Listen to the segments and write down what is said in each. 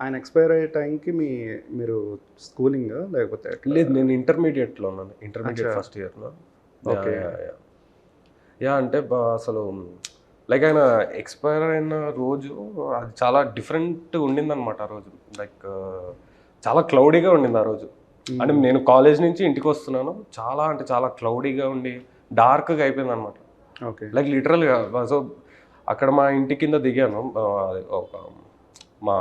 ఆయన ఎక్స్పైర్ అయ్యే టైంకి మీ మీరు స్కూలింగ్ లేకపోతే? లేదు నేను ఇంటర్మీడియట్లో ఉన్నాను. ఇంటర్మీడియట్. ఫస్ట్ ఇయర్లో. Okay. యా అంటే అసలు లైక్ ఆయన ఎక్స్పైర్ అయిన రోజు అది చాలా డిఫరెంట్ ఉండిందన్నమాట ఆ రోజు. లైక్ చాలా క్లౌడీగా ఉండింది ఆ రోజు. అంటే నేను కాలేజ్ నుంచి ఇంటికి వస్తున్నాను. చాలా అంటే చాలా క్లౌడీగా ఉండి డార్క్గా అయిపోయింది అనమాట ఓకే. లైక్ లిటరల్గా సో అక్కడ మా ఇంటి కింద దిగాను. ఒక మా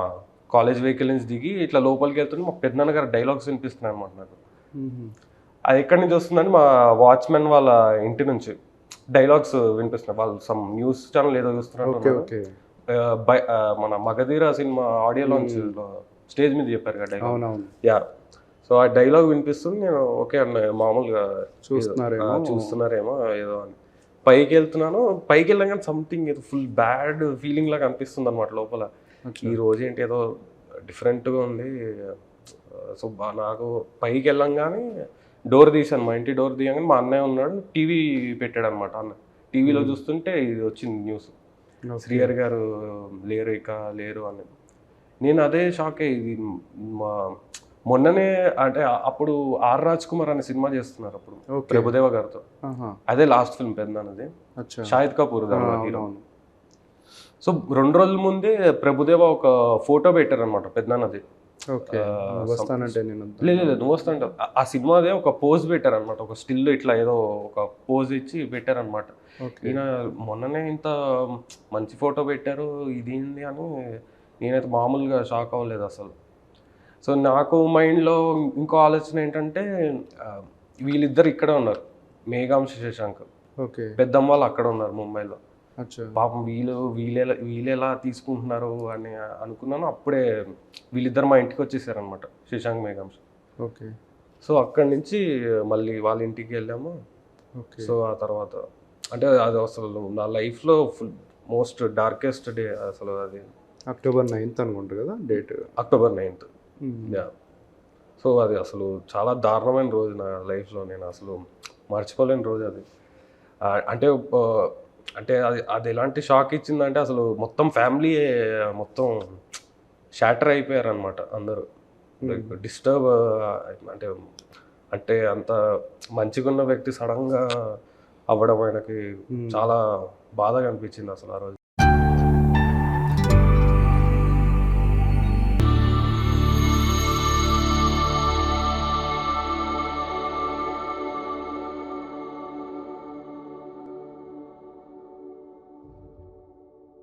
కాలేజ్ వెహికల్ నుంచి దిగి ఇట్లా లోపలికి వెళ్తుంటే మా పెద్దనాన్న గారు డైలాగ్స్ వినిపిస్తున్నాయి అనమాట నాకు. అది ఎక్కడి నుంచి వస్తుందని మా వాచ్మెన్ వాళ్ళ ఇంటి నుంచి డైలాగ్స్ వినిపిస్తున్నాయి. వాళ్ళు సమ్ న్యూస్ ఛానల్ ఏదో చూస్తున్నారు ఓకే మన Magadheera cinema audio launch stage మీద చెప్పారు కదా డైలాగ్. యా. సో ఆ డైలాగ్ వినిపిస్తుంది. నేను ఓకే అన్న మామూలుగా చూస్తున్నారేమో. చూస్తున్నారేమో ఏదో అని. పైకి వెళ్తున్నాను. పైకి వెళ్ళగానే సంథింగ్ ఏదో ఫుల్ బ్యాడ్ ఫీలింగ్ లాగా అనిపిస్తుంది అనమాట లోపల. ఈ రోజు ఏంటి ఏదో డిఫరెంట్గా ఉంది. సో నాకు పైకి వెళ్ళంగానే డోర్ తీశాను. మా ఇంటి డోర్ తీయగానే మా అన్నయ్య ఉన్నాడు. టీవీ పెట్టాడు అనమాట అన్న. టీవీలో చూస్తుంటే ఇది వచ్చింది న్యూస్. ఓకే. శ్రీహర్ గారు లేరు ఇక లేరు అని. నేను అదే షాక్ ఇది మా మొన్ననే అంటే అప్పుడు ఆర్ రాజ్ కుమార్ అనే సినిమా చేస్తున్నారు అప్పుడు. ప్రభుదేవ గారితో. అదే లాస్ట్ ఫిల్మ్ పెద్దనది అచ్చా. షాహిద్ కపూర్ హీరో. సో రెండు రోజుల ముందే ప్రభుదేవ ఒక ఫోటో పెట్టారనమాట పెద్దనది ఓకే. ఆ, నువ్వు వస్తానంటే నేను లేదు లేదు నువ్వు వస్తుంటావు ఆ- సినిమాదే ఒక పోజ్ పెట్టారనమాట ఒక స్టిల్ ఇట్లా ఏదో ఒక పోజ్ ఇచ్చి పెట్టారనమాట ఈయన మొన్ననే ఇంత మంచి ఫోటో పెట్టారు ఇది ఏంది అని నేనైతే మామూలుగా షాక్ అవ్వలేదు అసలు. సో నాకు మైండ్లో ఇంకో ఆలోచన ఏంటంటే వీళ్ళిద్దరు ఇక్కడే ఉన్నారు మేఘాంశ శశాంక్. ఓకే. పెద్దమ్మ వాళ్ళు అక్కడ ఉన్నారు ముంబైలో. పాపం వీళ్ళు వీళ్ళెలా వీళ్ళెలా తీసుకుంటున్నారు అని అనుకున్నాను. అప్పుడే వీళ్ళిద్దరు మా ఇంటికి వచ్చేసారనమాట శశాంక్ మేఘాంశ ఓకే. సో అక్కడి నుంచి మళ్ళీ వాళ్ళ ఇంటికి వెళ్ళాము. ఓకే. సో ఆ తర్వాత అంటే అది అసలు నా లైఫ్లో ఫుల్ మోస్ట్ డార్కెస్ట్ డే అసలు అది. అక్టోబర్ నైన్త్ అనుకుంటా కదా date. October ninth. Yeah. So అది అసలు చాలా దారుణమైన రోజు నా లైఫ్లో. నేను అసలు మర్చిపోలేని రోజు అది. అంటే అంటే అది అది ఎలాంటి షాక్ ఇచ్చిందంటే అసలు మొత్తం ఫ్యామిలీ మొత్తం షాటర్ అయిపోయారు అనమాట అందరూ లైక్ డిస్టర్బ్ అంటే అంటే అంత మంచిగా ఉన్న వ్యక్తి సడన్గా అవ్వడం ఆయనకి చాలా బాధగా అనిపించింది అసలు ఆ రోజు.